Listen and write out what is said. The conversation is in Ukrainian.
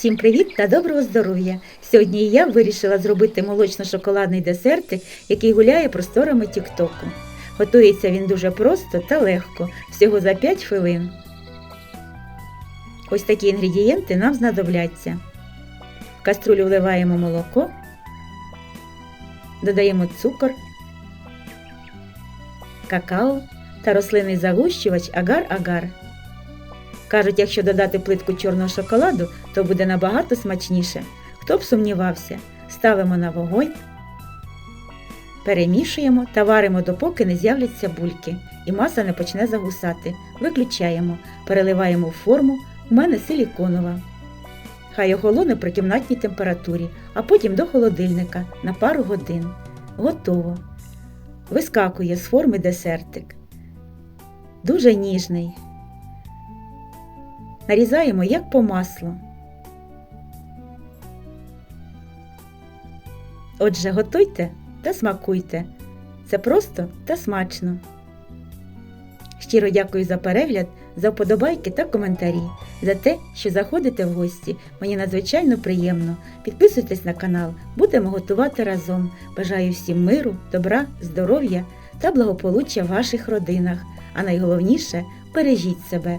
Всім привіт та доброго здоров'я! Сьогодні я вирішила зробити молочно-шоколадний десертик, який гуляє просторами Тіктоку. Готується він дуже просто та легко, всього за 5 хвилин. Ось такі інгредієнти нам знадобляться. В каструлю вливаємо молоко, додаємо цукор, какао та рослинний загущувач агар-агар. Кажуть, якщо додати плитку чорного шоколаду, то буде набагато смачніше. Хто б сумнівався, ставимо на вогонь, перемішуємо та варимо допоки не з'являться бульки і маса не почне загусати. Виключаємо, переливаємо в форму, у мене силіконова. Хай охолоне при кімнатній температурі, а потім до холодильника на пару годин. Готово. Вискакує з форми десертик. Дуже ніжний. Нарізаємо як по маслу. Отже, готуйте та смакуйте. Це просто та смачно. Щиро дякую за перегляд, за вподобайки та коментарі, за те, що заходите в гості. Мені надзвичайно приємно. Підписуйтесь на канал, будемо готувати разом. Бажаю всім миру, добра, здоров'я та благополуччя в ваших родинах. А найголовніше бережіть себе,